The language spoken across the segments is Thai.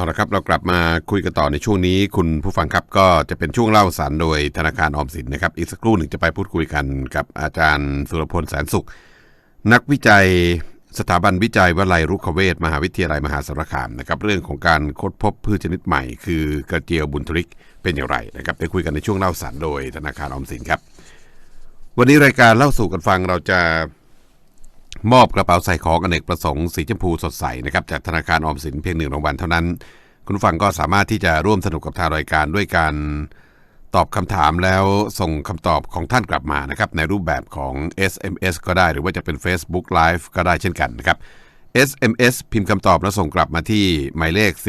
เอาละครับเรากลับมาคุยกันต่อในช่วงนี้ คุณผู้ฟังครับก็จะเป็นช่วงเล่าสารโดยธนาคารออมสินนะครับอีกสักครู่หนึ่งจะไปพูดคุยกันกับอาจารย์สุรพลแสนสุข นักวิจัยสถาบันวิจัยวลัยรุกขเวทมหาวิทยาลัยมหาสารคามนะครับเรื่องของการค้นพบพืชชนิดใหม่ คือกระเจียวบุญทริกเป็นอย่างไรนะครับไปคุยกันในช่วงเล่าสารโดยธนาคารออมสินครับ วันนี้รายการเล่าสู่กันฟังเราจะ มอบกระเป๋าใส่ของอเนกประสงค์สีชมพูสดใสนะครับจากธนาคารออมสินเพียงหนึ่งรางวัลเท่านั้น คุณฟังก็สามารถที่จะร่วมสนุกกับทางรายการด้วยการตอบคำถามแล้วส่งคำตอบของท่านกลับมานะครับในรูปแบบของ SMS ก็ได้หรือว่าจะเป็น Facebook Live ก็ได้เช่นกันนะครับ SMS พิมพ์คำตอบแล้วส่งกลับมาที่หมายเลข 4221075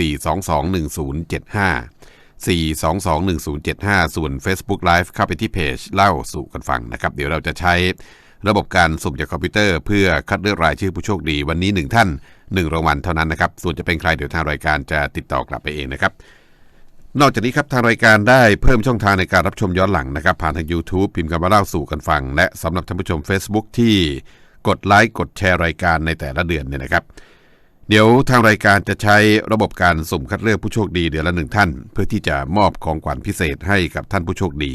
4221075 ส่วน Facebook Live เข้าไปที่เพจเล่าสู่กันฟังนะครับ เดี๋ยวเราจะใช้ ระบบการสุ่มจากคอมพิวเตอร์เพื่อคัดเลือกรายชื่อผู้โชคดีวันนี้ 1 ท่าน 1รางวัลเท่านั้นนะครับ ส่วนจะเป็นใครเดี๋ยวทางรายการจะติดต่อกลับไปเองนะครับนอกจากนี้ครับทางรายการได้เพิ่มช่องทางในการรับชมย้อนหลังนะครับ ผ่านทาง YouTube พิมพ์คำว่าเล่าสู่กันฟัง และสำหรับท่านผู้ชม Facebook ที่กดไลค์กดแชร์รายการในแต่ละเดือนเนี่ยนะครับ เดี๋ยวทางรายการจะใช้ระบบการสุ่มคัดเลือกผู้โชคดีเดือนละหนึ่งท่าน เพื่อที่จะมอบของขวัญพิเศษให้กับท่านผู้โชคดี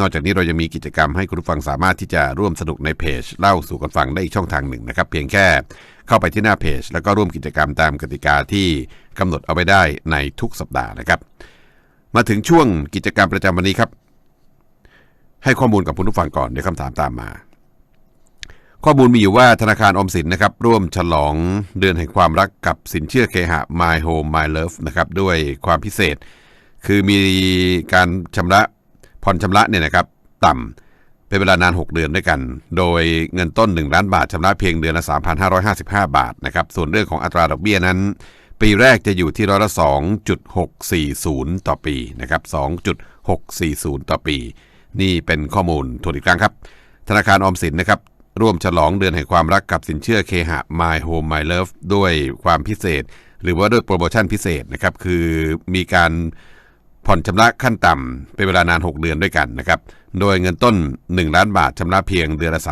นอกจากนี้เรายังมีกิจกรรมให้คุณผู้ฟังสามารถที่จะร่วมสนุกในเพจ เล่าสู่กันฟังได้อีกช่องทางหนึ่งนะครับ เพียงแค่เข้าไปที่หน้าเพจ แล้วก็ร่วมกิจกรรมตามกติกาที่กำหนดเอาไว้ได้ในทุกสัปดาห์นะครับ มาถึงช่วงกิจกรรมประจำวันนี้ครับ ให้ข้อมูลกับคุณผู้ฟังก่อนเดี๋ยวคำถามตามมา ข้อมูลมีอยู่ว่าธนาคารอมสินนะครับร่วมฉลองเดือนแห่งความรักกับสินเชื่อเคหะ My Home My Love นะครับด้วยความพิเศษ คือมีการชำระผ่อนชำระเนี่ยนะครับต่ำเป็นเวลานาน 6 เดือนด้วยกัน โดยเงินต้น 1 ล้านบาทชำระเพียงเดือนละ 3,555 บาทนะครับส่วนเรื่องของอัตราดอกเบี้ยนั้น ปีแรกจะอยู่ที่ร้อยละ2.640 ต่อปีนะครับ2.640 ต่อปี นี่เป็นข้อมูลทวนอีกครั้งครับธนาคารออมสินนะครับ ร่วมฉลองเดือนแห่งความรักกับสินเชื่อเคหะ My Home My Love ด้วยความพิเศษ หรือว่าด้วยโปรโมชั่นพิเศษนะครับ คือมีการผ่อนชำระขั้นต่ำเป็นเวลานาน 6 เดือนด้วยกันนะครับ โดยเงินต้น 1 ล้านบาทชำระเพียงเดือนละ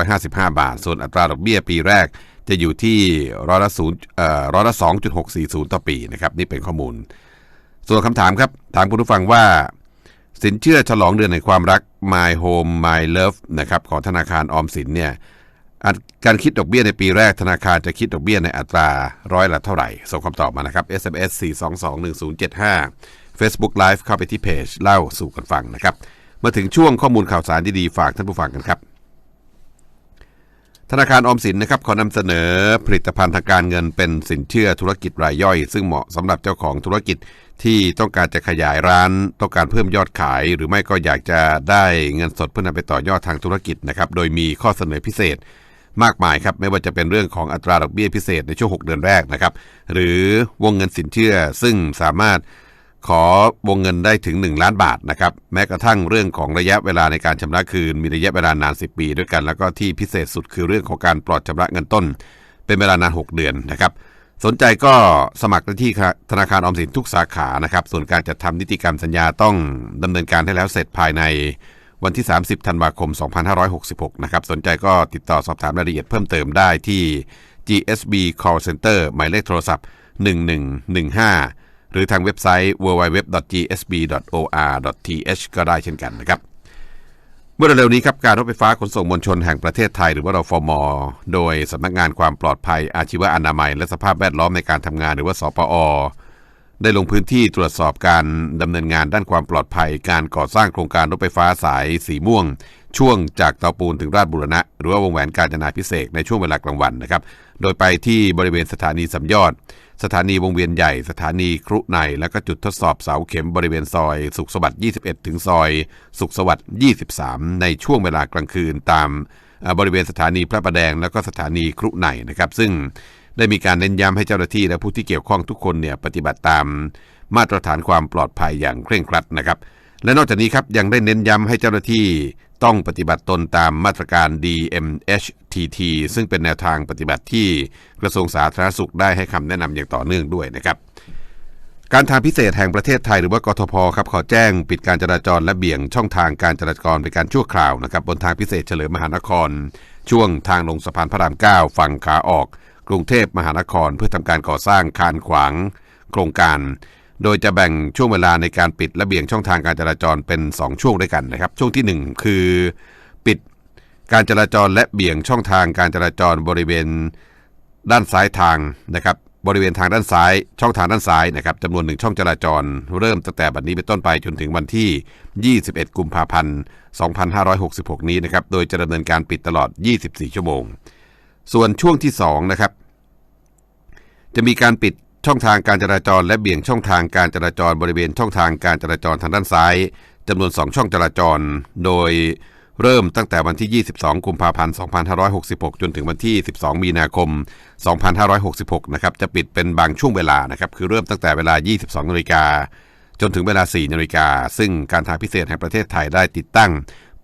3,555 บาท ส่วนอัตราดอกเบี้ยปีแรกจะอยู่ที่ร้อยละศูนย์เอ่อร้อยละ2.640ต่อปีนะครับ นี่เป็นข้อมูล ส่วนคำถามครับ ถามคุณผู้ฟังว่า สินเชื่อฉลองเดือนในความรัก My Home My Love นะครับของธนาคารออมสินเนี่ยการคิดดอกเบี้ยในปีแรกธนาคารจะคิดดอกเบี้ยในอัตราร้อยละเท่าไหร่ ส่งคำตอบมานะครับ SMS 4221075 Facebook Live เข้าไปที่เพจเล่าสู่กันฟังนะครับ มาถึงช่วงข้อมูลข่าวสารดีๆฝากท่านผู้ฟังกันครับ ธนาคารออมสินนะครับขอนำเสนอผลิตภัณฑ์ทางการเงินเป็นสินเชื่อธุรกิจรายย่อย ซึ่งเหมาะสำหรับเจ้าของธุรกิจ ที่ต้องการจะขยายร้าน ต้องการเพิ่มยอดขาย หรือไม่ก็อยากจะได้เงินสดเพื่อนำไปต่อยอดทางธุรกิจนะครับโดยมีข้อเสนอพิเศษมากมายครับไม่ว่าจะเป็นเรื่องของอัตราดอกเบี้ยพิเศษในช่วง 6 เดือนแรกนะครับหรือวงเงินสินเชื่อซึ่งสามารถขอวงเงินได้ถึง 1 ล้านบาทนะครับแม้กระทั่งเรื่องของระยะเวลาในการชำระคืน มีระยะเวลานาน 10 ปี ด้วยกัน แล้วก็ที่พิเศษสุดคือเรื่องของการปลอดชำระเงินต้น เป็นเวลานาน 6 เดือนนะครับ สนใจก็สมัครได้ที่ธนาคารออมสินทุกสาขานะครับ ส่วนการจัดทำนิติกรรมสัญญาต้องดำเนินการให้แล้วเสร็จภายในวันที่ 30 ธันวาคม 2566 นะครับ สนใจก็ติดต่อสอบถามรายละเอียดเพิ่มเติมได้ที่ GSB Call Center หมายเลขโทรศัพท์ 1115 หรือทางเว็บไซต์ www.gsb.or.th ก็ได้เช่นกันนะครับ มื่อเร็วๆนี้ครับการรถไฟฟ้าขนส่งมวลชนแห่งประเทศไทย หรือว่ารฟม โดยสำนักงานความปลอดภัย อาชีวะอนามัย และสภาพแวดล้อมในการทำงานหรือว่าสปอ ได้ลงพื้นที่ตรวจสอบการดำเนินงานด้านความปลอดภัย การก่อสร้างโครงการรถไฟฟ้าสายสีม่วง ช่วงจากเตาปูนถึงราชบุรณะ หรือว่าวงแหวนการจนาพิเศษในช่วงเวลากลางวันนะครับ โดยไปที่บริเวณสถานีสำยอด สถานีวงเวียนใหญ่ สถานีครุใน แล้วก็จุดทดสอบเสาเข็มบริเวณซอย สุขสวัสดิ์ 21 ถึงซอย สุขสวัสดิ์ 23 ในช่วงเวลากลางคืนตามบริเวณสถานีพระประแดง แล้วก็สถานีครุในนะครับ ซึ่งได้มีการเน้นย้ำให้เจ้าหน้าที่และผู้ที่เกี่ยวข้องทุกคนเนี่ยปฏิบัติตามมาตรฐานความปลอดภัยอย่างเคร่งครัดนะครับ และนอกจากนี้ครับยังได้เน้นย้ำให้เจ้าหน้าที่ต้องปฏิบัติตนตามมาตรการ DMHTT ซึ่งเป็นแนวทางปฏิบัติที่กระทรวงสาธารณสุขได้ให้คำแนะนำอย่างต่อเนื่องด้วยนะครับ การทางพิเศษแห่งประเทศไทยหรือว่ากทพครับขอแจ้งปิดการจราจรและเบี่ยงช่องทางการจราจรเป็นการชั่วคราวนะครับบนทางพิเศษเฉลิมมหานคร ช่วงทางลงสะพานพระราม 9 ฝั่งขาออก กรุงเทพมหานคร เพื่อทำการก่อสร้างคานขวาง โครงการ โดยจะแบ่งช่วงเวลาในการปิดและเบี่ยงช่องทางการจราจรเป็น 2 ช่วงด้วยกันนะครับ ช่วงทีหนึ่1 คือ ปิดการจราจรและเบี่ยงช่องทางการจราจรบริเวณด้านซ้ายทางนะครับ บริเวณทางด้านซ้าย ช่องทางด้านซ้ายนะครับจำนวนหนึ่งช่องจราจร เริ่มตั้งแต่บัดนี้เป็นต้นไปจนถึงวันที่ 21 กุมภาพันธ์ 2566 นี้นะครับ โดยจะดำเนินการปิดตลอด 24 ชั่วโมง ส่วนช่วงที่2นะครับ จะมีการปิด ช่องทางการจราจรและเบี่ยงช่องทางการจราจรบริเวณช่องทางการจราจรทางด้านซ้ายจำนวน 2 ช่องจราจร โดยเริ่มตั้งแต่วันที่ 22 กุมภาพันธ์ 2566 จนถึงวันที่ 12 มีนาคม 2566 นะครับ จะปิดเป็นบางช่วงเวลานะครับ คือเริ่มตั้งแต่เวลา 22นาฬิกาจนถึงเวลา 4นาฬิกา ซึ่งการทางพิเศษแห่งประเทศไทยได้ติดตั้ง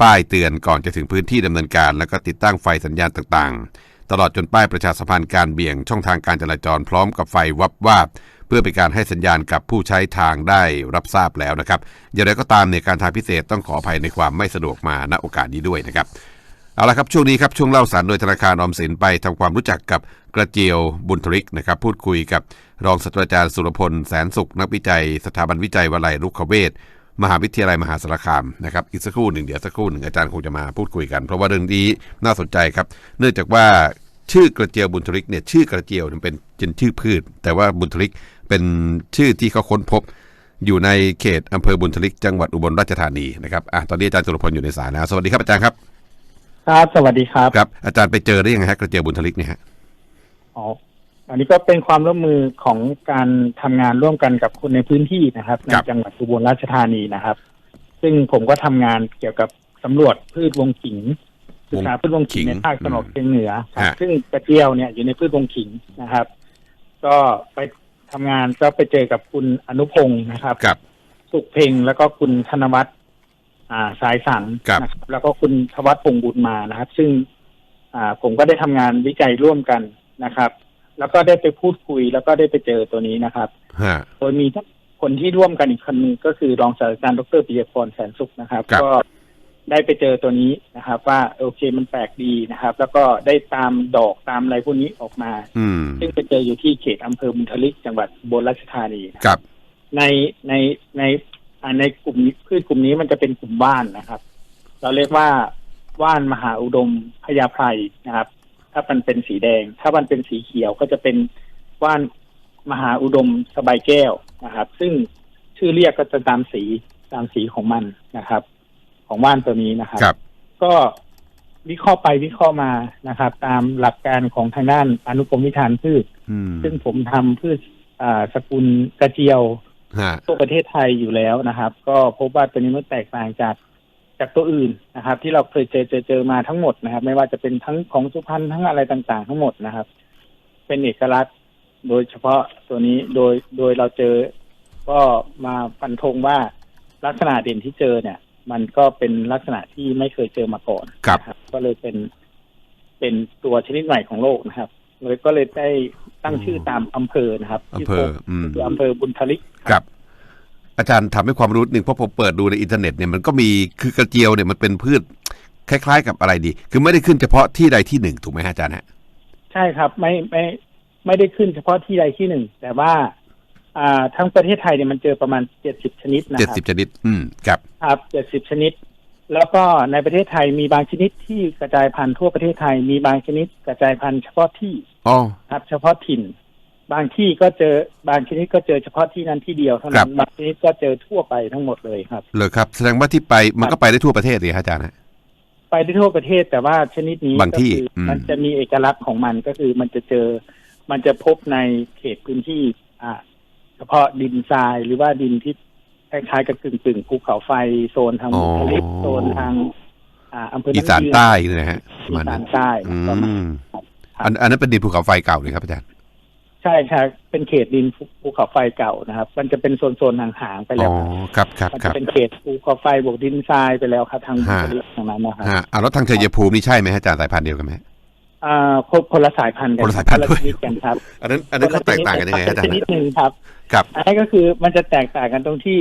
ป้ายเตือนก่อนจะถึงพื้นที่ดำเนินการ แล้วก็ติดตั้งไฟสัญญาณต่างๆ ตลอดจนป้ายประชาสัมพันธ์การเบี่ยงช่องทางการจราจรพร้อมกับไฟวับวาบเพื่อเป็นการให้สัญญาณกับผู้ใช้ทางได้รับทราบแล้วนะครับ อย่างไรก็ตามในการทางพิเศษต้องขออภัยในความไม่สะดวกมาณโอกาสนี้ด้วยนะครับ เอาละครับช่วงนี้ครับช่วงเล่าสารโดยธนาคารออมสินไปทำความรู้จักกับกระเจียวบุญทริกนะครับพูดคุยกับรองศาสตราจารย์สุรพลแสนสุขนักวิจัย สถาบันวิจัยวลัยรุกขเวช มหาวิทยาลัยมหาสารคามนะครับอีกสักครู่หนึ่งเดี๋ยวสักครู่หนึ่งอาจารย์คงจะมาพูดคุยกัน เพราะว่าเรื่องนี้น่าสนใจครับ เนื่องจากว่าชื่อกระเจียวบุญทริกเนี่ยชื่อกระเจียวเนี่ยเป็นเป็นชื่อพืช แต่ว่าบุญทริกเป็นชื่อที่เขาค้นพบ อยู่ในเขตอำเภอบุญทลิกจังหวัดอุบลราชธานีนะครับอะตอนนี้อาจารย์สุรพลอยู่ในสายแล้วสวัสดีครับอาจารย์ครับ ครับ สวัสดีครับครับ อาจารย์ไปเจอได้ยังไงฮะกระเจียวบุญทลิกเนี่ยฮะอ๋อ อันนี้ก็เป็นความร่วมมือของการทำงานร่วมกันกับคนในพื้นที่นะครับในจังหวัดอุบลราชธานีนะครับ ซึ่งผมก็ทำงานเกี่ยวกับสำรวจพืชวงขิงศึกษาพืชวงขิงในภาคตะวันออกเฉียงเหนือครับซึ่งกระเจียวเนี่ยอยู่ในพืชวงขิงนะครับ ก็ไปทำงานก็ไปเจอกับคุณอนุพงศ์นะครับกับสุขเพ่งแล้วก็คุณธนวัฒน์อ่าสายสังครับนะครับ แล้วก็คุณธวัฒน์พงษ์บุญมานะครับ ซึ่ง อ่าผมก็ได้ทำงานวิจัยร่วมกันนะครับ แล้วก็ได้ไปพูดคุยแล้วก็ได้ไปเจอตัวนี้นะครับฮะโดยมีทั้งคนที่ร่วมกันอีกคนหนึงก็คือรองศาสตราจารย์ดรปิยพรแสนสุขนะครับครับ ก็ได้ไปเจอตัวนี้นะครับ ว่าโอเคมันแปลกดีนะครับ แล้วก็ได้ตามดอกตามอะไรพวกนี้ออกมาอืมซึ่งไปเจออยู่ที่เขตอำเภอบุญทลิกจังหวัดอุบลราชธานีกับ ในในในอ่าในกลุ่มนี้พืชกลุ่มนี้มันจะเป็นกลุ่มว่านนะครับ เราเรียกว่าว่านมหาอุดมพญาไพรนะครับ ถ้ามันเป็นสีแดง ถ้ามันเป็นสีเขียวก็จะเป็นว่านมหาอุดมสบายแก้วนะครับ ซึ่งชื่อเรียกก็จะตามสีตามสีของมันนะครับ ของว่านตัวนี้นะครับกับก็วิเคราะห์ไปวิเคราะห์มานะครับ ตามหลักการของทางด้านอนุกรมวิธานพืชอืมซึ่งผมทำพืชอ่าสกุลกระเจียวฮะทั่วประเทศไทยอยู่แล้วนะครับ ก็พบว่าตัวนี้มันแตกต่างจาก จากตัวอื่นนะครับ ที่เราเคยเจอเจอเจอมาทั้งหมดนะครับ ไม่ว่าจะเป็นทั้งของสุพรรณทั้งอะไรต่างๆ ทั้งหมดนะครับ เป็นเอกลักษณ์โดยเฉพาะตัวนี้โดยโดยเราเจอก็มาฟันธงว่าลักษณะเด่นที่เจอเนี่ย มันก็เป็นลักษณะที่ไม่เคยเจอมาก่อนกับนะครับก็เลยเป็นเป็นตัวชนิดใหม่ของโลกนะครับเลยก็เลยได้ตั้งชื่อตามอำเภอนะครับอำที่เภพอบอืมคืออำเภอบุญทลิกกับ อาจารย์ทำให้ความรู้หนึ่งเพราะผมเปิดดูในอินเทอร์เน็ตเนี่ยมันก็มีคือกระเจียวเนี่ยมันเป็นพืชคล้าย ๆ กับอะไรดี คือไม่ได้ขึ้นเฉพาะที่ใดที่หนึ่งถูกไหมฮะอาจารย์ฮะใช่ครับไม่ไม่ไม่ได้ขึ้นเฉพาะที่ใดที่หนึ่งแต่ว่า อ่าทั้งประเทศไทยเนี่ยมันเจอประมาณเจ็ดสิบชนิดนะเจ็ดครัสิบชนิด อืมกับครับเจ็ดสิบชนิด แล้วก็ในประเทศไทยมีบางชนิดที่กระจายพันธุ์ทั่วประเทศไทยมีบางชนิดกระจายพันธุ์เฉพาะที่อ๋อครับ เฉพาะถิ่น บางที่ก็เจอบางชนิดก็เจอเฉพาะที่นั้นที่เดียวเท่าครันั้บนบางชนิดก็เจอทั่วไปทั้งหมดเลยครับ เลยครับ แสดงว่าที่ไปมันก็ไปได้ทั่วประเทศเลยฮะอาจารย์ฮะ ไปได้ทั่วประเทศแต่ว่าชนิดนี้บางที่ก็คืออม มันจะมีเอกลักษณ์ของมันก็คือมันจะเจอ มันจะพบในเขตพื้นที่ อ่า เฉพาะดินทรายหรือว่าดินที่คล้ายๆกับกึ่งกึ่งๆภูเขาไฟโซนทางอ๋อบุคลิกโซนทาง อ่าอำเภออีน้ำสานยืนใต้เลยนะฮะประอีมาณสานั้นนใต้อืประมาณมครับอันอันนั้นเป็นดินภูเขาไฟเก่าเลยครับอาจารย์ ใช่ใช่เป็นเขตดินภูเขาไฟเก่านะครับ มันจะเป็นโซนๆห่างๆไปอ๋แล้อวครับครับมันคจะรับเป็นเขตภูเขาไฟบวกดินทรายไปแล้วครับทางบุฮะคลิกทางนั้นนะครับฮะอ่าแล้วทางชัยภูมินี่ใช่ไหมฮะอาจารย์สายพันธุ์เดียวกันไหมอ่าคนคนละสายพันธุ์กัคนละสายพันธุ์คละชนิดกันครับ อันนั้นอันนั้นเขาแตกต่างกันยังไงฮะอาจารชย์นิดหนึ่งครับครับอันนี้ก็คือมันจะแตกต่างกันตรงที่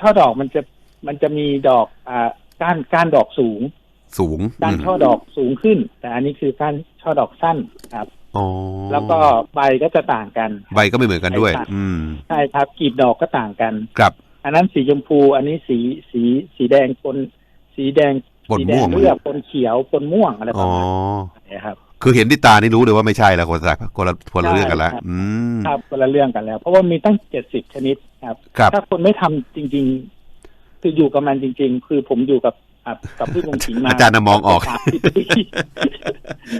ช่อดอกมันจะมันจะมีดอกอ่าก้านก้านดอกสูง สูง ก้านอืมช่อดอกสูงขึ้น แต่อันนี้คือก้านช่อดอกสั้นครับอ๋อ แล้วก็ใบก็จะต่างกัน ใบก็ไม่เหมือนกันด้วยใช่ครับอืมใช่ครับกลีบดอกก็ต่างกันครับ อันนั้นสีชมพู อันนี้สีสีสีแดงปนสีแดงปนสีแดม่วงงเลือกปนเขียวปนม่วงอะไรปอ๋ระอมาณนี้ครับคือเห็นที่ตานี่รู้เลยว่าไม่ใช่แล้วคนละคนละคนละเรื่องกันแล้วใช่ครับอืมครับคนละเรื่องกันแล้ว เพราะว่ามีตั้งเจ็ดสิบชนิดครับครับถ้าคนไม่ทำจริง ๆ คืออยู่กับมันจริง ๆ คือผมอยู่กับอะกับพืชวงศ์ขิงมาอาจารย์น่ะมองออก30ปี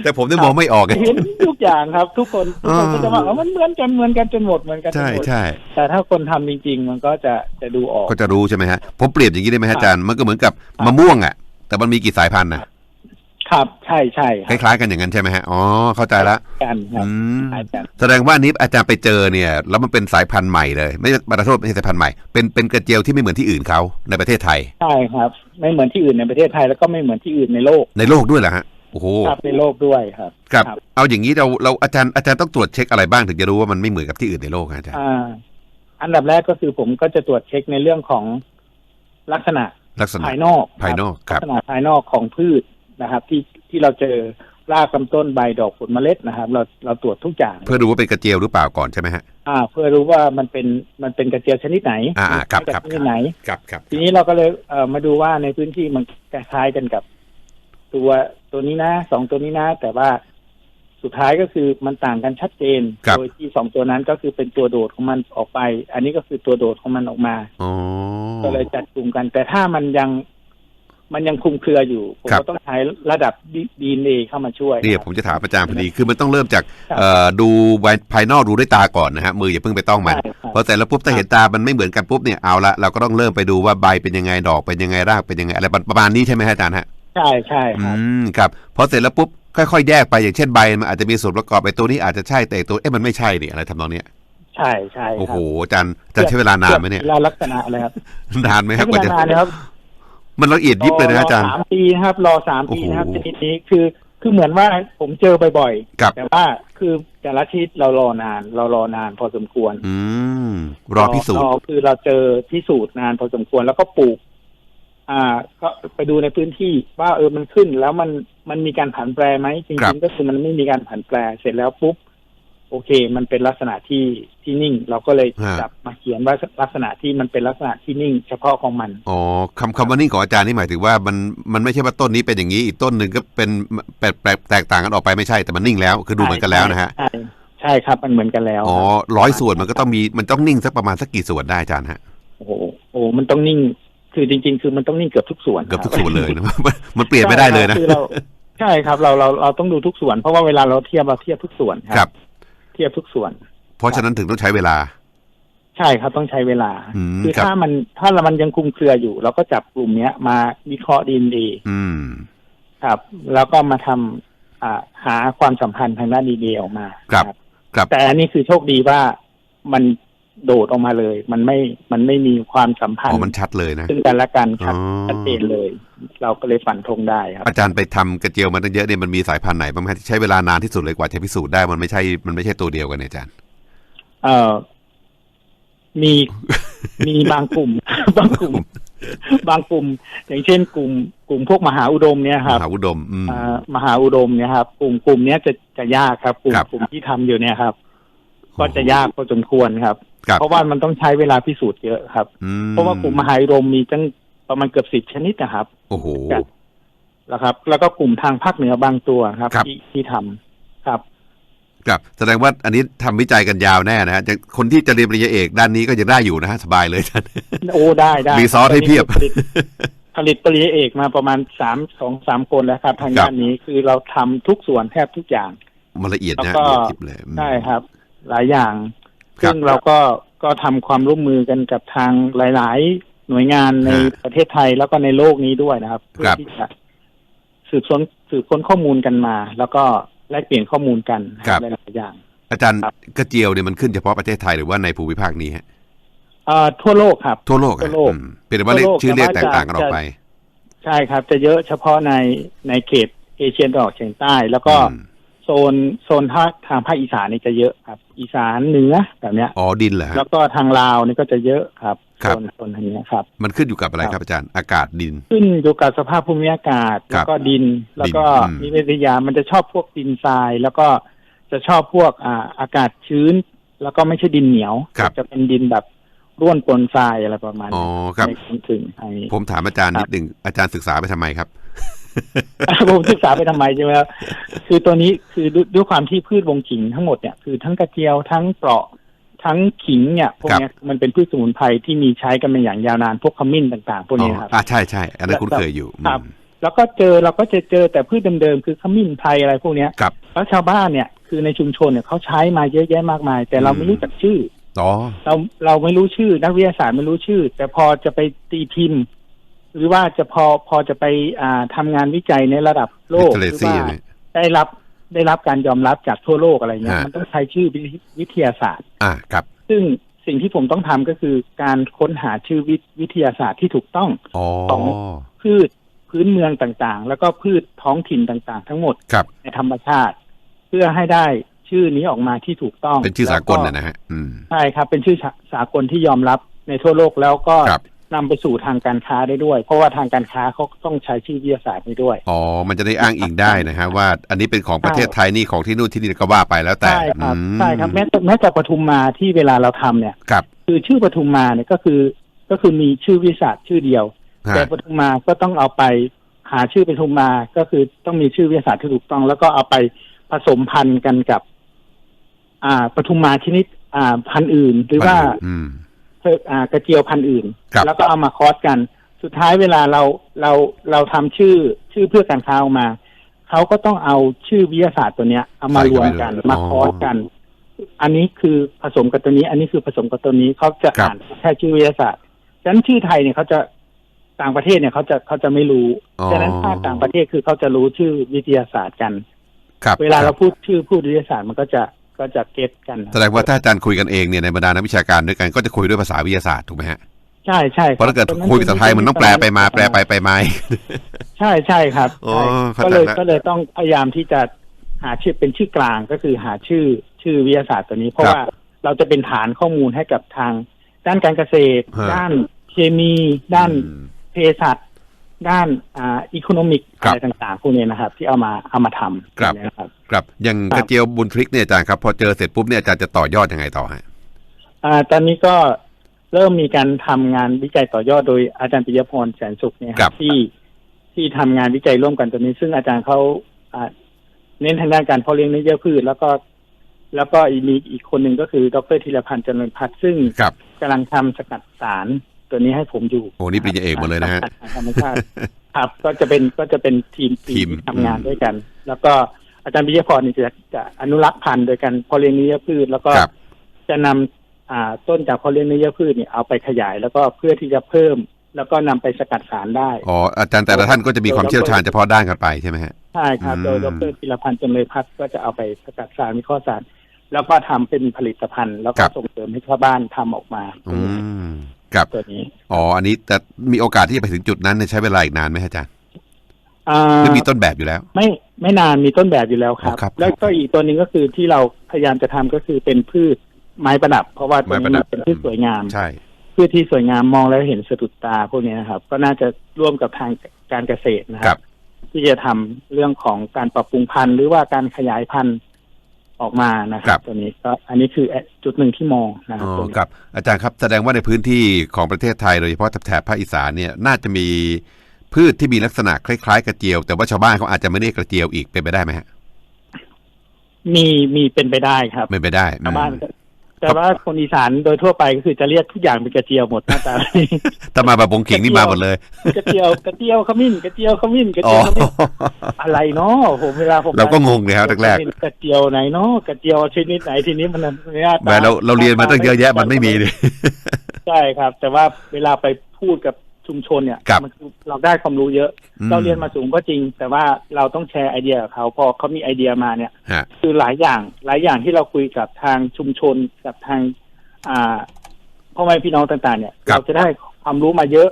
แต่ผมนี่มองไม่ออกไงเห็นทุกอย่างครับ ทุกคนทุกคนอ่าก็จะว่าเออมันเหมือนกันเหมือนกันจนหมดเหมือนกันจนใช่หมดใช่แต่ถ้าคนทำจริง ๆ มันก็จะจะดูออกก็จะรู้ใช่ไหมฮะผมเปรียบอย่างนี้ได้ไหมครัฮะบอาจารย์มันก็เหมือนกับครับมะม่วงอะ แต่มันมีกี่สายพันธุ์นะครับใช่ใช่คครับล้ายๆกันอย่างนั้นใช่ไหมฮะอ๋อเข้าใจละกันครับอืมคล้ายกันแสดงว่าอันนี้อาจารย์ไปเจอเนี่ย แล้วมันเป็นสายพันธุ์ใหม่เลย ไม่ใช่บรรโทษไม่ใช่สายพันธุ์ใหม่เป็นเป็นกระเจียวที่ไม่เหมือนที่อื่นเขาในประเทศไทยใช่ครับ ไม่เหมือนที่อื่นในประเทศไทยแล้วก็ไม่เหมือนที่อื่นในโลกในโลกด้วยเหรอฮะ โอ้โหครับในโลกด้วยครับครับครับเอาอย่างนี้เราเราอาจารย์อาจารย์ต้องตรวจเช็คอะไรบ้างถึงจะรู้ว่ามันไม่เหมือนกับที่อื่นในโลกฮะอาจารย์อ่าอันดับแรกก็คือผมก็จะตรวจเช็คในเรื่องของลักษณะลักษณะภายนอกภายนอกคลัรับกษณะภายนอกของพืชนะครับ ที่ที่เราเจอรากลำต้นใบดอกผลเมล็ดนะครับ เราเราตรวจทุกอย่าง เพื่อดูว่าเป็นกระเจียวหรือเปล่าก่อนใช่ไหมฮะอ่า เพื่อรู้ว่ามันเป็นมันเป็นกระเจียวชนิดไหน อ่าอ่าครับมาจากครับชนิดไหนครับครับทีนี้เราก็เลยเอ่อมาดูว่าในพื้นที่มันคล้ายๆกันกับ ตัวตัวนี้นะสองตัวนี้นะ แต่ว่าสุดท้ายก็คือมันต่างกันชัดเจนครับโดยที่สองตัวนั้นก็คือเป็นตัวโดดของมันออกไป อันนี้ก็คือตัวโดดของมันออกมาอ๋อก็เลยจัดกลุ่มกัน แต่ถ้ามันยังมันยังคลุมเครืออยู่ ผมครับก็ต้องใช้ระดับดีเอเข้ามาช่วยเนี่ยผมจะถามอาจารย์พอดีคือมันต้องเริ่มจากครับเอ่อดูภายนอกดูด้วยตาก่อนนะฮะมืออย่าเพิ่งไปต้องมันใช่ครับพอแต่แล้วปุ๊บถ้าเห็นตามันไม่เหมือนกันปุ๊บเนี่ยเอาละเราก็ต้องเริ่มไปดูว่าใบเป็นยังไงดอกเป็นยังไงรากเป็นยังไงอะไรประมาณนี้ใช่ไหมฮะอาจารย์ฮะ ใช่ใช่คอืรับ มครับพอเสร็จแล้วปุ๊บค่อยๆแยกไปอย่างเช่นใบมันอาจจะมีส่วนประกอบไอ้ตัวนี้อาจจะใช่แต่ไอ้ตัวเอ๊ะมันไม่ใช่นี่อะไรทำนองเนี้ยใช่ใช่ครับโอ้โหอาจารย์อาจารย์ใช้เวลานานไหมเนี่ยทีละลักษณะเลยครับนานไหมคใช้รับเวกว่าลาจะนานนะครับมันละเอียดยิบเลยนะอาจารย์สามปีนะครับ รอสามปีนะครับโอ้ชโหนิดนี้คือคือเหมือนว่าผมเจอบ่อยครับ ๆแต่ว่าคือแต่ละชนิดเรารอนาน เรารอนานพอสมควรอืมรอพิสูจน์รอคือเราเจอพิสูจน์นานพอสมควรแล้วก็ปลูก อ่า ก็ไปดูในพื้นที่ว่าเออมันขึ้น แล้วมันมันมีการผันแปรไหมจครัริบงๆก็คือมันไม่มีการผันแปรเสร็จแล้วปุ๊บโอเค มันเป็นลักษณะที่ที่นิ่ง เราก็เลยจับมาเขียนว่าลักษณะที่มันเป็นลักษณะที่นิ่ง เฉพาะของมัน อ๋อคำคำว่านิ่งของอาจารย์นี่หมายถึงว่ามันมันไม่ใช่ว่าต้นนี้เป็นอย่างนี้ อีกต้นหนึ่งก็เป็นแปลกแปลกแตกต่างกันออกไปไม่ใช่แต่มันนิ่งแล้ว คือดูเหมือนกันแล้วนะฮะ ใช่ใช่ครับ มันเหมือนกันแล้ว อ๋อครับร้อยส่วนมันก็ต้องมีมันต้องนิ่งสักประมาณสักกี่ส่วนได้อาจารย์ฮะ โอ้โหโอ้โหมันต้องนิ่ง คือจริง ๆ คือมันต้องนิ่งเกือบทุกส่วนเกือบทุกส่วนเลยนะมันมันเปลี่ยนไม่ได้เลยนะใช่ครับคือเราใช่ครับเราเราเราต้องดูทุกส่วน เพราะว่าเวลาเราเทียบเราเทียบทุกส่วนครับ เทียบทุกส่วน เพราะฉะนั้นถึงต้องใช้เวลา ใช่ครับต้องใช้เวลาอืมคือครับถ้ามันถ้ามันยังคลุมเครืออยู่ เราก็จับกลุ่มเนี้ยมาวิเคราะห์ดีดีอืมครับ แล้วก็มาทำอ่าหาความสัมพันธ์ทางด้านดีดีออกมาครับครับแต่อันนี้คือโชคดีว่ามัน โดดออกมาเลย มันไม่มันไม่มีความสัมพันอ๋อธ์มันชัดเลยนะซึ่งกันและกันชัดอ๋อชัดเจนเลย เราก็เลยฝันธงได้ครับ อาจารย์ไปทำกระเจียวมาตั้งเยอะเนี่ยมันมีสายพันธุ์ไหนบ้างไหมที่ใช้เวลานานที่สุดเลยกว่าจะพิสูจน์ได้มันไม่ใช่มันไม่ใช่ตัวเดียวกันเนี่ยอาจารย์ เอ่อมีมีบางกลุ่ม บางกลุ่ม บางกลุ่ม อย่างเช่น กลุ่ม กลุ่มพวกมหาอุดมเนี่ยครับมหาอุดมอืมอ่ามหาอุดมเนี่ยครับ กลุ่มกลุ่มเนี้ยจะจะยากครับ กลุ่มครับกลุ่มที่ทำอยู่เนี่ยครับ ก็จะยากพอสมควรครับครับ เพราะว่ามันต้องใช้เวลาพิสูจน์เยอะครับอืมเพราะว่ากลุ่มมหาอุดมมีตั้งประมาณเกือบสิบชนิดนะครับ โอ้โหครับแล้วครับ แล้วก็กลุ่มทางภาคเหนือบางตัวครับครับที่ที่ทำครับครับแสดงว่าอันนี้ทำวิจัยกันยาวแน่นะฮะจะคนที่จะเรียนปริญญาเอกด้านนี้ก็จะได้อยู่นะฮะสบายเลยอาจารย์โอ้ได้ได้มีซอสให้เพียบผลิตผลิตปริญญาเอกมาประมาณสามสองสามคนแล้วครับทางครับด้านนี้คือเราทำทุกส่วนแทบทุกอย่างมันละเอียดแล้วนะก็ละเอียดยิบเลยอืมใช่ครับ หลายอย่างครับ ซึ่งเราก็ก็ทำความร่วมมือกันกับทางหลาย ๆ หน่วยงานในฮะประเทศไทยแล้วก็ในโลกนี้ด้วยนะครับ เพื่อครับที่จะสืบสวนสืบค้นข้อมูลกันมา แล้วก็แลกเปลี่ยนข้อมูลกันหลายๆอย่าง อาจารย์ครับกระเจียวเนี่ยมันขึ้นเฉพาะประเทศไทยหรือว่าในภูมิภาคนี้ฮะเอ่อทั่วโลกครับ ทั่วโลกอะทั่วโลกอืมเป็นแต่ว่าเรียกทั่วโลกชื่อเรียกแต่แตว่ากต่างกันออกจะไป ใช่ครับ จะเยอะเฉพาะในในเขตเอเชียตะวันออกเฉียงใต้ แล้วก็อืม โซนโซนภาคทางภาคอีสานนี่จะเยอะครับ อีสานเหนือแบบเนี้ยอ๋อดินเหรอฮะ แล้วก็ทางลาวนี่ก็จะเยอะครับครับโซนโซนทางนี้ครับ มันขึ้นอยู่กับอะไรครับครับอาจารย์ อากาศดิน ขึ้นอยู่กับสภาพภูมิอากาศครัแล้บวก็ดิน แล้วก็อืม นิเวศวิทยามันจะชอบพวกดินทราย แล้วก็จะชอบพวกอ่าอากาศชื้น แล้วก็ไม่ใช่ดินเหนียวครับ จะเป็นดินแบบร่วนปนทรายอะไรประมาณอ๋อนี้ครับ ในคนถึงไอ้ ผมถามอาจารย์ครับนิดหนึ่งอาจารย์ศึกษาไปทำไมครับ ผมศึกษาไปทำไมใช่ไหมครับคือตัวนี้คือด้วยด้วยความที่พืชวงขิงทั้งหมดเนี่ยคือทั้งกระเจียวทั้งเปราะทั้งขิงเนี่ยพวกเนี้ยมันเป็นพืชสมุนไพรที่มีใช้กันมาอย่างยาวนานพวกขมิ้นต่างๆพวกอ๋อนี้ครับอ่าใช่ใช่อันนั้นคุ้นเคยอยู่ครับอืมแล้วก็เจอเราก็จะเจอแต่พืชเดิมๆคือขมิ้นไพรอะไรพวกเนี้ยครับแล้วชาวบ้านเนี่ยคือในชุมชนเนี่ยเขาใช้มาเยอะแยะมากมาย แต่เราอืมไม่รู้จักชื่ออ๋อเราเราไม่รู้ชื่อ นักวิทยาศาสตร์ไม่รู้ชื่อ แต่พอจะไปตีพิมพ์ หรือว่าจะพอพอจะไปอ่าทำงานวิจัยในระดับโลกเทหเลรือซี่ว่าเนี่ยได้รับได้รับการยอมรับจากทั่วโลกอะไรเงี้ยฮะมันต้องใช้ชื่อวิทวิทยาศาสตร์ อ่าครับ ซึ่งสิ่งที่ผมต้องทำก็คือการค้นหาชื่อวิวิทยาศาสตร์ที่ถูกต้องอ๋อของพืชพื้นเมืองต่างๆ แล้วก็พืชท้องถิ่นต่างๆ ทั้งหมดครับในธรรมชาติ เพื่อให้ได้ชื่อนี้ออกมาที่ถูกต้องเป็นชื่อสากลแวนะนะฮะอืมใช่ครับ เป็นชื่อสาสากลที่ยอมรับในทั่วโลกแล้วก็ครับ นำไปสู่ทางการค้าได้ด้วย เพราะว่าทางการค้าเขาต้องใช้ชื่อวิทยาศาสตร์นี้ด้วย อ๋อ มันจะได้อ้างอิงได้นะฮะว่า อันนี้เป็นของประเทศไทยนี่ของที่นู่นที่นี่ก็ว่าไปแล้วแต่ ใช่ครับอืมใช่ครับแม้แต่แม้แต่ปทุมมาที่เวลาเราทำเนี่ยครับคือชื่อปทุมมาเนี่ยก็คือก็คือมีชื่อวิทยาศาสตร์ชื่อเดียวฮะแต่ปทุมมาก็ต้องเอาไปหาชื่อปทุมมาก็คือต้องมีชื่อวิทยาศาสตร์ที่ถูกต้อง แล้วก็เอาไปผสมพันธุ์กันกับ อ่าปทุมมาชนิดอ่าพันธุ์อื่นหรือว่าอืมเอ่ออ่า กระเจียวพันธุ์อื่นครับแล้วก็เอามาคอสกัน สุดท้ายเวลาเราเราเราทำชื่อชื่อเพื่อการค้าออกมาเขาก็ต้องเอาชื่อวิทยาศาสตร์ตัวเนี้ย เอามารวมกันมาคอสกัน อันนี้คือผสมกับตัวนี้ อันนี้คือผสมกับตัวนี้เขาจะอ่านแค่ชื่อวิทยาศาสตร์ฉะนั้นชื่อไทยเนี่ยเขาจะต่างประเทศเนี่ยเขาจะเขาจะไม่รู้อ๋อฉะนั้นถ้าต่างประเทศคือเขาจะรู้ชื่อวิทยาศาสตร์กันครับเวลาคเราบพูดชื่อพูดวิทยาศาสตร์มันก็จะ ก็จะเก็ตกัน แสดงว่าถ้าอาจารย์คุยกันเองเนี่ยในบรรดานักวิชาการด้วยกันก็จะคุยด้วยภาษาวิทยาศาสตร์ถูกไหมฮะใช่ใช่เพราะถ้าเกิดคุยภาษาไทยมันต้องแปลไปมาแปลไปไปมาใช่ใช่ครับอ๋อใช่เข้าใจก็เลยละก็เลยต้องพยายามที่จะหาชื่อเป็นชื่อกลางก็คือหาชื่อชื่อวิทยาศาสตร์ตัวนี้ เพราะว่าเราจะเป็นฐานข้อมูลให้กับทาง ด้านการเกษตรฮะด้านเคมี ด้านอืมเภสัช ด้านอ่าอีโคโนมิกครัอะบไรต่างๆพวกนี้นะครับ ที่เอามาเอามาทำครับนะครับครับอย่างครับกระเจียวบุญทริกเนี่ยอาจารย์ครับ พอเจอเสร็จปุ๊บเนี่ยอาจารย์จะต่อยอดยังไงต่อฮะอ่าตอนนี้ก็เริ่มมีการทำงานวิจัยต่อยอดโดยอาจารย์ปิยพรแสนสุขเนี่ยคครัรับบที่ที่ทำงานวิจัยร่วมกันตัวนี้ ซึ่งอาจารย์เขาอ่าเน้นทางด้านการเพาะเลี้ยงเนื้อเยื่อพืชแล้วก็ แล้วก็อีกมีอีกคนหนึ่งก็คือ ดรธีรพันธ์เจริญพัฒน์ซึ่งครับกำลังทำสกัดสาร ตัวนี้ให้ผมอยู่โอ้นี่ปริญญาเอกหมดเลยนะฮะสกัดสารธรรมชาติครับ ก็จะเป็นก็จะเป็นทีมทีมที่ทำงานด้วยกัน แล้วก็อาจารย์ปิยพรนี่จะจะอนุรักษ์พันธุ์โดยการเพาะเลี้ยงเนื้อเยื่อพืชแล้วก็ครับจะนำอ่าต้นจากเพาะเลี้ยงเนื้อเยื่อพืชเนี่ยเอาไปขยาย แล้วก็เพื่อที่จะเพิ่ม แล้วก็นำไปสกัดสารได้อ๋ออาจารย์แต่ละท่านก็จะมีความเชี่ยวชาญเฉพาะด้านกันไปใช่ไหมฮะใช่ครับอืมโดยดรพิรพันธ์จำเลยพัฒน์ก็จะเอาไปสกัดสารวิเคราะห์สาร แล้วก็ทำเป็นผลิตภัณฑ์ แล้วก็ส่งเสริมให้ชาวบ้านทำออกมาอืม ครับตัวนี้อ๋ออันนี้แต่มีโอกาสที่จะไปถึงจุดนั้นเนี่ยใช้เวลาอีกนานไหมฮะอาจารย์อ่าหรือมีต้นแบบอยู่แล้ว ไม่ไม่นานมีต้นแบบอยู่แล้วครัอ๋บอครับแล้วก็อีกตัวหนึ่งก็คือที่เราพยายามจะทำก็คือเป็นพืชไม้ประดับ เพราะว่าตัวไม้ประนี้ดับเป็นพืชสวยงามใช่พืชที่สวยงามมองแล้วเห็นสะดุดตาพวกนี้นะครับ ก็น่าจะร่วมกับทางการเกษตรนะคครัรับบที่จะทำเรื่องของการปรับปรุงพันธุ์หรือว่าการขยายพันธุ์ ออกมานะคครัรับตัวนี้ก็อันนี้คือจุดหนึ่งที่มองนะครัอ๋บอตรงนี้ครับ อาจารย์ครับแสดงว่าในพื้นที่ของประเทศไทยโดยเฉพาะแถบภาคอีสานเนี่ยน่าจะมีพืชที่มีลักษณะคล้ายๆกระเจียว แต่ว่าชาวบ้านเขาอาจจะไม่เรียกกระเจียวอีกเป็นไปได้ไหมฮะมีมีเป็นไปได้ครับเป็นไปได้ชาวบ้านอืมก็ แต่ว่าคนอีสานโดยทั่วไปก็คือจะเรียกทุกอย่างเป็นกระเจียวหมดหน้าตาถ้ามาแบบบงขิงนี่มาหมดเลย กระเจียวกระเจียวขมิ้นกระเจียวขมิ้นกระอ๋เจีอยวขมิ้นอะไรเนาะผมเวลาผมเราก็งงเลยครับแรกกระเจียวไหนเนาะกระเจียวชนิดไหนทีนี้มันไม่น่าๆแหมเราเราเรียนมาตั้งเยอะแยะมันไม่มีเลยใช่ครับ แต่ว่าเวลาไปพูดกับ ชุมชนเนี่ยครับมันคือเราได้ความรู้เยอะอืมเราเรียนมาสูงก็จริง แต่ว่าเราต้องแชร์ไอเดียกับเขาพอเขามีไอเดียมาเนี่ยฮะคือหลายอย่างหลายอย่างที่เราคุยกับทางชุมชนกับทาง อ่าพ่อแม่พี่น้องต่าง ๆ เนี่ยครับเราจะได้ความรู้มาเยอะ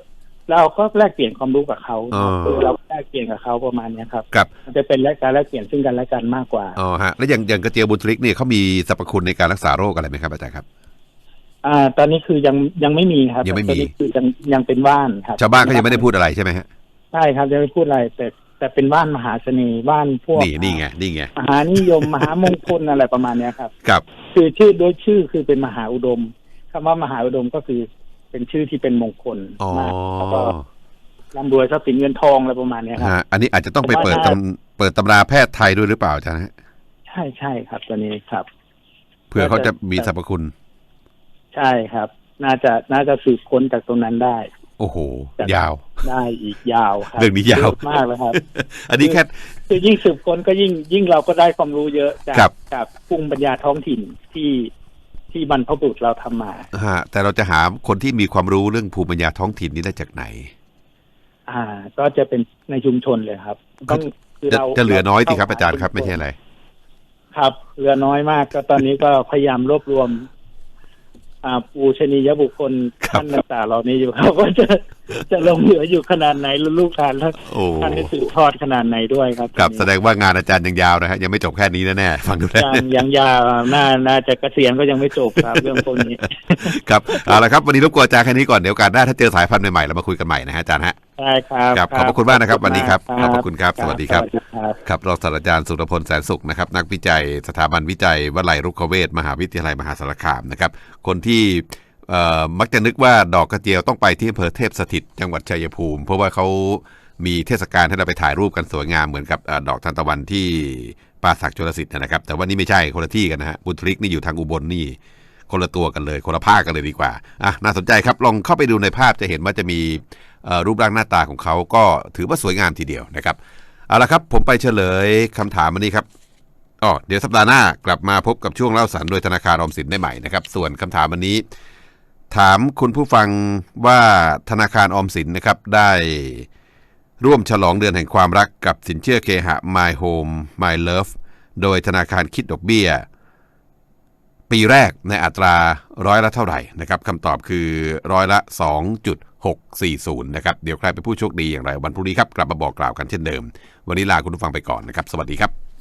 แล้วเราก็แลกเปลี่ยนความรู้กับเขาอ๋อคือเราแลกเปลี่ยนกับเขาประมาณเนี้ยครับครับมันจะเป็นแลกการแลกเปลี่ยนซึ่งกันและกันมากกว่าอ๋อฮะแล้วอย่างอย่างกระเจียวบุญทริกเนี่ยเขามีสรรพคุณในการรักษาโรคอะไรไหมครับอาจารย์ครับ อ่า ตอนนี้คือยังยังไม่มีครับยังไม่มี ตอนนี้คือยังยังเป็นว่านครับชาวบ้านเขายังไม่ได้พูดอะไรใช่ไหมฮะใช่ครับยังไม่พูดอะไร แต่แต่เป็นบ้านมหาเสน่ห์บ้านพวกนี่นี่ไงนี่ไงมหานิยม มหามงคลอะไรประมาณเนี้ยครับ ครับ คือชื่อโดยชื่อคือเป็นมหาอุดมคำว่ามหาอุดมก็คือเป็นชื่อที่เป็นมงคลอ๋อมากแล้วก็ร่ำรวยทรัพย์สินเงินทองอะไรประมาณเนี้ยครับ ฮะอันนี้อาจจะต้องไปเปิดตำเปิดตำราแพทย์ไทยด้วยหรือเปล่าอาจารย์ฮะใช่ใช่ครับ ตัวนี้ครับเผื่อเขาจะมีสรรพคุณ ใช่ครับ น่าจะน่าจะสืบค้นจากตรงนั้นได้ โอ้โหจัดยาว ได้อีกยาวครับเรื่องนี้ยาวเะมากเลยครับ อันนี้แค่คือยิ่งสืบค้นก็ยิ่งยิ่งเราก็ได้ความรู้เยอะจากครับจากภูมิปัญญาท้องถิ่นที่ที่บรรพบุรุษเราทำมาฮะแต่เราจะหาคนที่มีความรู้เรื่องภูมิปัญญาท้องถิ่นนี้ได้จากไหน อ่า ก็จะเป็นในชุมชนเลยครับต้องคือจะเราจะเหลือน้อยสิครับเหอาจารย์ครับไม่ใช่อะไรครับเหลือน้อยมากก็ตอนนี้ก็พยายามรวบรวมอ่า ปูชนียบุคคลครับท่านต่างๆเหล่านี้อยู่ครับว่าจะจะลงเหลืออยู่ขนาดไหนแล้วลูกทานแล้วโอ้ท่านได้สืบทอดขนาดไหนด้วยครับครับตอนนี้แสดงว่างานอาจารย์ยังยาวนะฮะยังไม่จบแค่นี้แน่ๆฟังดูแล้วยังยังยาวน่าน่าจะเกษียณก็ยังไม่จบครับเรื่องพวกนี้ ครับเอาละครับวันนี้รบกวนอาจารย์แค่นี้ก่อนเดี๋ยวโอกาสหน้าถ้าเจอสายพันธุ์ใหม่ๆเรามาคุยกันใหม่นะฮะอาจารย์ฮะ ได้ครับครับขอบพระคุณมากนะครับ วันนี้ครับรัขอบพระคุณครับสวัสดีครับสวัสดีครับ ครับรองศาสตราจารย์สุรพลแสนสุขนะครับ นักวิจัยสถาบันวิจัยวลัยรุกขเวทมหาวิทยาลัยมหาสารคามนะครับ คนที่เอ่อมักจะนึกว่าดอกกระเจียวต้องไปที่อำเภอเทพสถิตจังหวัดชัยภูมิ เพราะว่าเขามีเทศกาลให้เราไปถ่ายรูปกันสวยงามเหมือนกับเอ่อดอกทานตะวันที่ป่าศักดิ์ชลสิทธิ์นะครับ แต่ว่านี่ไม่ใช่คนละที่กันนะฮะบุญทริกนี่อยู่ทางอุบลนี่ คนละตัวกันเลย คนละภาคกันเลยดีกว่าอะน่าสนใจครับลองเข้าไปดูในภาพจะเห็นว่าจะมีรูปร่างหน้าตาของเขาก็ถือว่าสวยงามทีเดียวนะครับเอาละครับผมไปเฉลยคำถามวันนี้ครับอ๋อเดี๋ยวสัปดาห์หน้ากลับมาพบกับช่วงเล่าสันโดยธนาคารออมสินได้ใหม่นะครับ ส่วนคำถามวันนี้ ถามคุณผู้ฟังว่าธนาคารออมสินนะครับได้ร่วมฉลองเดือนแห่งความรักกับสินเชื่อเคหะ My Home My Love โดยธนาคารคิดดอกเบี้ย ปีแรกในอัตราร้อยละเท่าไหร่นะครับคำตอบคือร้อยละ 2.640 นะครับ เดี๋ยวใครเป็นผู้โชคดีอย่างไร วันพรุ่งนี้ครับ กลับมาบอกกล่าวกันเช่นเดิม วันนี้ลาคุณผู้ฟังไปก่อนนะครับ สวัสดีครับ